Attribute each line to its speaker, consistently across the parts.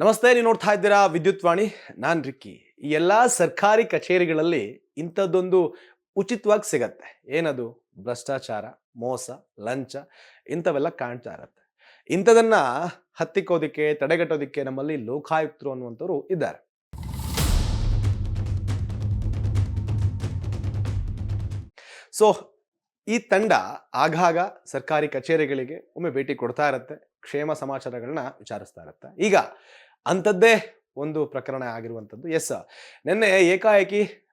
Speaker 1: ನಮಸ್ತೆ, ನೀವು ನೋಡ್ತಾ ಇದ್ದೀರಾ ವಿದ್ಯುತ್ ವಾಣಿ. ನಾನು ರಿಕ್ಕಿ. ಈ ಎಲ್ಲ ಸರ್ಕಾರಿ ಕಚೇರಿಗಳಲ್ಲಿ ಇಂಥದ್ದೊಂದು ಉಚಿತವಾಗಿ ಸಿಗತ್ತೆ. ಏನದು? ಭ್ರಷ್ಟಾಚಾರ, ಮೋಸ, ಲಂಚ, ಇಂಥವೆಲ್ಲ ಕಾಣ್ತಾ ಇರತ್ತೆ. ಇಂಥದನ್ನ ಹತ್ತಿಕ್ಕೋದಿಕ್ಕೆ, ತಡೆಗಟ್ಟೋದಿಕ್ಕೆ ನಮ್ಮಲ್ಲಿ ಲೋಕಾಯುಕ್ತರು ಅನ್ನುವಂಥವ್ರು ಇದ್ದಾರೆ. ಸೊ, ಈ ತಂಡ ಆಗಾಗ ಸರ್ಕಾರಿ ಕಚೇರಿಗಳಿಗೆ ಒಮ್ಮೆ ಭೇಟಿ ಕೊಡ್ತಾ ಇರತ್ತೆ. ಕ್ಷೇಮ ಸಮಾಚಾರಗಳನ್ನ ವಿಚಾರಿಸ್ತಾ ಇರತ್ತೆ. ಈಗ ಅಂಥದ್ದೇ ಒಂದು ಪ್ರಕರಣ ಆಗಿರುವಂಥದ್ದು. ಎಸ್ ನಿನ್ನೆ ಏಕಾಏಕಿ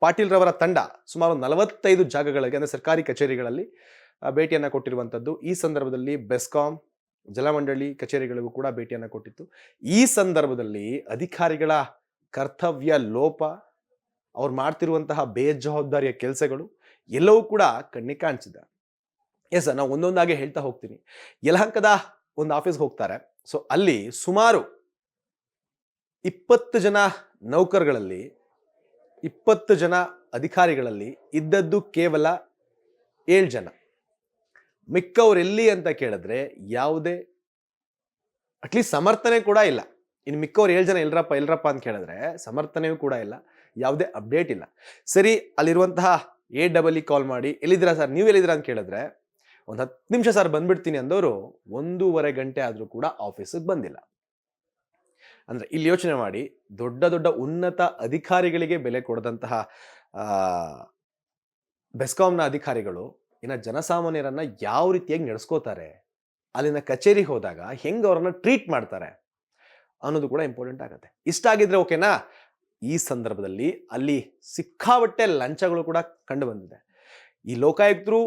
Speaker 1: ಪಾಟೀಲ್ ರವರ ತಂಡ ಸುಮಾರು ನಲವತ್ತೈದು ಜಾಗಗಳಿಗೆ, ಅಂದರೆ ಸರ್ಕಾರಿ ಕಚೇರಿಗಳಲ್ಲಿ ಭೇಟಿಯನ್ನು ಕೊಟ್ಟಿರುವಂಥದ್ದು. ಈ ಸಂದರ್ಭದಲ್ಲಿ ಬೆಸ್ಕಾಂ, ಜಲಮಂಡಳಿ ಕಚೇರಿಗಳಿಗೂ ಕೂಡ ಭೇಟಿಯನ್ನು ಕೊಟ್ಟಿತ್ತು. ಈ ಸಂದರ್ಭದಲ್ಲಿ ಅಧಿಕಾರಿಗಳ ಕರ್ತವ್ಯ, ಲೋಪ, ಅವ್ರು ಮಾಡ್ತಿರುವಂತಹ ಬೇಜವಾಬ್ದಾರಿಯ ಕೆಲಸಗಳು ಎಲ್ಲವೂ ಕೂಡ ಕಣ್ಣಿಗೆ ಕಾಣಿಸಿದೆ. ಎಸ್ ನಾವು ಒಂದೊಂದಾಗಿ ಹೇಳ್ತಾ ಹೋಗ್ತೀನಿ. ಯಲಹಂಕದ ಒಂದು ಆಫೀಸ್ಗೆ ಹೋಗ್ತಾರೆ. ಸೊ, ಅಲ್ಲಿ ಸುಮಾರು ಇಪ್ಪತ್ತು ಜನ ನೌಕರಗಳಲ್ಲಿ, ಇಪ್ಪತ್ತು ಜನ ಅಧಿಕಾರಿಗಳಲ್ಲಿ ಇದ್ದದ್ದು ಕೇವಲ ಏಳು ಜನ. ಮಿಕ್ಕವರೆಲ್ಲಿ ಅಂತ ಕೇಳಿದ್ರೆ ಯಾವುದೇ ಅಟ್ಲೀಸ್ಟ್ ಸಮರ್ಥನೆ ಕೂಡ ಇಲ್ಲ. ಇನ್ನು ಮಿಕ್ಕವ್ರು ಏಳು ಜನ ಎಲ್ರಪ್ಪ ಎಲ್ರಪ್ಪ ಅಂತ ಕೇಳಿದ್ರೆ ಸಮರ್ಥನೆಯೂ ಕೂಡ ಇಲ್ಲ, ಯಾವುದೇ ಅಪ್ಡೇಟ್ ಇಲ್ಲ. ಸರಿ, ಅಲ್ಲಿರುವಂತಹ ಎ ಡಬಲ್ ಕಾಲ್ ಮಾಡಿ, ಎಲ್ಲಿದ್ದೀರಾ ಸರ್ ನೀವು ಎಲ್ಲಿದ್ದೀರಾ ಅಂತ ಕೇಳಿದ್ರೆ ಒಂದು ಹತ್ತು ನಿಮಿಷ ಸರ್ ಬಂದ್ಬಿಡ್ತೀನಿ ಅಂದವರು ಒಂದೂವರೆ ಗಂಟೆ ಆದರೂ ಕೂಡ ಆಫೀಸಿಗೆ ಬಂದಿಲ್ಲ. ಅಂದ್ರೆ ಇಲ್ಲಿ ಯೋಚನೆ ಮಾಡಿ ದೊಡ್ಡ ದೊಡ್ಡ ಉನ್ನತ ಅಧಿಕಾರಿಗಳಿಗೆ ಬೆಲೆ ಕೊಡದಂತಹ ಬೆಸ್ಕಾಂನ ಅಧಿಕಾರಿಗಳು ಇನ್ನು ಜನಸಾಮಾನ್ಯರನ್ನು ಯಾವ ರೀತಿಯಾಗಿ ನಡೆಸ್ಕೋತಾರೆ, ಅಲ್ಲಿನ ಕಚೇರಿಗೆ ಹೋದಾಗ ಹೆಂಗೆ ಅವ್ರನ್ನ ಟ್ರೀಟ್ ಮಾಡ್ತಾರೆ ಅನ್ನೋದು ಕೂಡ ಇಂಪಾರ್ಟೆಂಟ್ ಆಗುತ್ತೆ. ಇಷ್ಟ ಆಗಿದ್ರೆ ಓಕೆನಾ ಈ ಸಂದರ್ಭದಲ್ಲಿ ಅಲ್ಲಿ ಸಿಕ್ಕಾಬಟ್ಟೆ ಲಂಚಗಳು ಕೂಡ ಕಂಡು ಬಂದಿದೆ. ಈ ಲೋಕಾಯುಕ್ತರು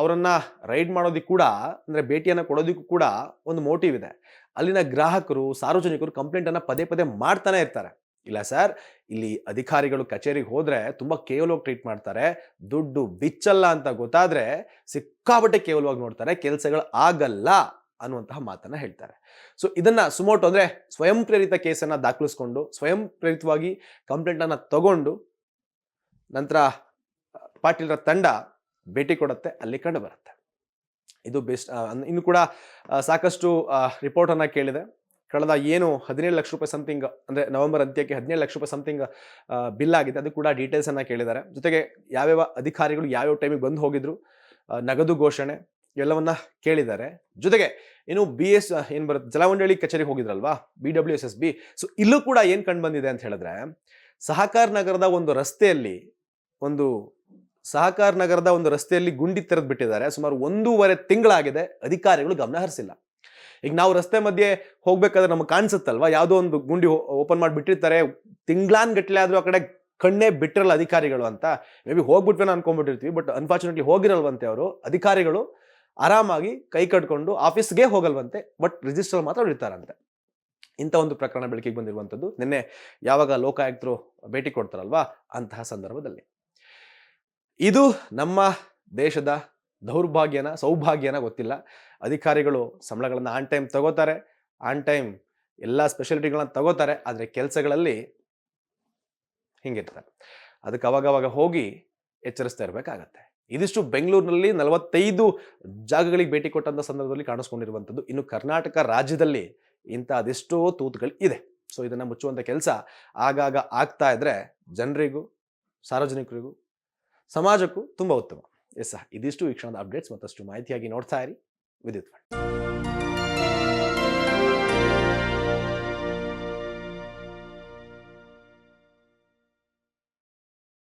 Speaker 1: ಅವರನ್ನು ರೈಡ್ ಮಾಡೋದಕ್ಕೆ ಕೂಡ, ಅಂದರೆ ಭೇಟಿಯನ್ನು ಕೊಡೋದಕ್ಕೂ ಕೂಡ ಒಂದು ಮೋಟಿವ್ ಇದೆ. ಅಲ್ಲಿನ ಗ್ರಾಹಕರು, ಸಾರ್ವಜನಿಕರು ಕಂಪ್ಲೇಂಟ್ ಅನ್ನ ಪದೇ ಪದೇ ಮಾಡ್ತಾನೆ ಇರ್ತಾರೆ. ಇಲ್ಲ ಸರ್, ಇಲ್ಲಿ ಅಧಿಕಾರಿಗಳು ಕಚೇರಿಗೆ ಹೋದರೆ ತುಂಬಾ ಕೇವಲವಾಗಿ ಟ್ರೀಟ್ ಮಾಡ್ತಾರೆ, ದುಡ್ಡು ಬಿಚ್ಚಲ್ಲ ಅಂತ ಗೊತ್ತಾದ್ರೆ ಸಿಕ್ಕಾಬಟ್ಟೆ ಕೇವಲವಾಗಿ ನೋಡ್ತಾರೆ, ಕೆಲಸಗಳು ಆಗಲ್ಲ ಅನ್ನುವಂತಹ ಮಾತನ್ನ ಹೇಳ್ತಾರೆ. ಸೊ ಇದನ್ನ ಸುಮೋಟು ಅಂದ್ರೆ ಸ್ವಯಂ ಪ್ರೇರಿತ ಕೇಸನ್ನ ದಾಖಲಿಸ್ಕೊಂಡು ಸ್ವಯಂ ಪ್ರೇರಿತವಾಗಿ ಕಂಪ್ಲೇಂಟ್ ಅನ್ನ ತಗೊಂಡು, ನಂತರ ಪಾಟೀಲ್ರ ತಂಡ ಭೇಟಿ ಕೊಡುತ್ತೆ, ಅಲ್ಲಿ ಕಂಡು ಬರುತ್ತೆ. ಇದು ಬೆಸ್ಟ್ ಇನ್ನು ಕೂಡ ಸಾಕಷ್ಟು ರಿಪೋರ್ಟನ್ನು ಕೇಳಿದೆ. ಕಳೆದ ಏನು ಹದಿನೇಳು ಲಕ್ಷ ರೂಪಾಯಿ ಸಮಥಿಂಗ್ ಅಂದರೆ ನವೆಂಬರ್ ಅಂತ್ಯಕ್ಕೆ ಹದಿನೇಳು ಲಕ್ಷ ರೂಪಾಯಿ ಸಮಥಿಂಗ್ ಬಿಲ್ ಆಗಿದೆ. ಅದು ಕೂಡ ಡೀಟೇಲ್ಸನ್ನು ಕೇಳಿದ್ದಾರೆ. ಜೊತೆಗೆ ಯಾವ್ಯಾವ ಅಧಿಕಾರಿಗಳು ಯಾವ್ಯಾವ ಟೈಮಿಗೆ ಬಂದು ಹೋಗಿದ್ರು ನಗದು ಘೋಷಣೆ ಎಲ್ಲವನ್ನ ಕೇಳಿದ್ದಾರೆ. ಜೊತೆಗೆ ಏನು ಬಿ ಎಸ್ ಏನು ಬರುತ್ತೆ ಜಲಮಂಡಳಿ ಕಚೇರಿಗೆ ಹೋಗಿದ್ರಲ್ವಾ B W S S B so ಇಲ್ಲೂ ಕೂಡ ಏನು ಕಂಡು ಬಂದಿದೆ ಅಂತ ಹೇಳಿದ್ರೆ, ಸಹಕಾರ ನಗರದ ಒಂದು ರಸ್ತೆಯಲ್ಲಿ ಒಂದು ಸಹಕಾರ ನಗರದ ಒಂದು ರಸ್ತೆಯಲ್ಲಿ ಗುಂಡಿ ತೆರೆದು ಬಿಟ್ಟಿದ್ದಾರೆ. ಸುಮಾರು ಒಂದೂವರೆ ತಿಂಗಳಾಗಿದೆ. ಅಧಿಕಾರಿಗಳು ಗಮನ ಹರಿಸಿಲ್ಲ. ಈಗ ನಾವು ರಸ್ತೆ ಮಧ್ಯೆ ಹೋಗ್ಬೇಕಾದ್ರೆ ನಮಗೆ ಕಾಣಿಸುತ್ತಲ್ವಾ? ಯಾವುದೋ ಒಂದು ಗುಂಡಿ ಓಪನ್ ಮಾಡಿ ಬಿಟ್ಟಿರ್ತಾರೆ. ತಿಂಗ್ಳಾನ್ ಗಟ್ಟಲೆ ಆದ್ರೂ ಆ ಕಡೆ ಕಣ್ಣೇ ಬಿಟ್ಟಿರಲ್ಲ ಅಧಿಕಾರಿಗಳು ಅಂತ. ಮೇ ಬಿ ಹೋಗ್ಬಿಟ್ವೇನೋ ಅನ್ಕೊಂಡ್ಬಿಟ್ಟಿರ್ತೀವಿ ಬಟ್ ಅನ್ಫಾರ್ಚುನೇಟ್ಲಿ ಹೋಗಿರಲ್ವಂತೆ ಅವರು. ಅಧಿಕಾರಿಗಳು ಆರಾಮಾಗಿ ಕೈ ಕಟ್ಕೊಂಡು ಆಫೀಸ್ಗೆ ಹೋಗಲ್ವಂತೆ ಬಟ್ ರಿಜಿಸ್ಟರ್ ಮಾತ್ರ ಇರ್ತಾರಂತೆ. ಇಂಥ ಒಂದು ಪ್ರಕರಣ ಬೆಳಕಿಗೆ ಬಂದಿರುವಂಥದ್ದು. ನಿನ್ನೆ ಯಾವಾಗ ಲೋಕಾಯುಕ್ತರು ಭೇಟಿ ಕೊಡ್ತಾರಲ್ವಾ? ಅಂತಹ ಸಂದರ್ಭದಲ್ಲಿ. ಇದು ನಮ್ಮ ದೇಶದ ದೌರ್ಭಾಗ್ಯನ, ಸೌಭಾಗ್ಯನ ಗೊತ್ತಿಲ್ಲ. ಅಧಿಕಾರಿಗಳು ಸಂಬಳಗಳನ್ನು ಆನ್ ಟೈಮ್ ತಗೋತಾರೆ ಆನ್ ಟೈಮ್ ಎಲ್ಲ ಸ್ಪೆಷಾಲಿಟಿಗಳನ್ನ ತಗೋತಾರೆ, ಆದರೆ ಕೆಲಸಗಳಲ್ಲಿ ಹಿಂಗಿರ್ತಾರೆ. ಅದಕ್ಕೆ ಅವಾಗವಾಗ ಹೋಗಿ ಎಚ್ಚರಿಸ್ತಾ ಇರಬೇಕಾಗತ್ತೆ. ಇದಿಷ್ಟು ಬೆಂಗಳೂರಿನಲ್ಲಿ ನಲವತ್ತೈದು ಜಾಗಗಳಿಗೆ ಭೇಟಿ ಕೊಟ್ಟಂಥ ಸಂದರ್ಭದಲ್ಲಿ ಕಾಣಿಸ್ಕೊಂಡಿರುವಂಥದ್ದು. ಇನ್ನು ಕರ್ನಾಟಕ ರಾಜ್ಯದಲ್ಲಿ ಇಂಥ ಅದೆಷ್ಟೋ ತೂತುಗಳು ಇದೆ. ಸೊ ಇದನ್ನು ಮುಚ್ಚುವಂಥ ಕೆಲಸ ಆಗಾಗ ಆಗ್ತಾ ಇದ್ದರೆ ಜನರಿಗೂ, ಸಾರ್ವಜನಿಕರಿಗೂ ಸಮಾಜಕ್ಕೂ ತುಂಬ ಉತ್ತಮ. ಎಸ್ ಇದಿಷ್ಟು ವೀಕ್ಷಣದ ಕ್ಷಣದ ಅಪ್ಡೇಟ್ಸ್ ಮತ್ತಷ್ಟು ಮಾಹಿತಿಯಾಗಿ ನೋಡ್ತಾ ಇರಿ. ವಿದ್ಯುತ್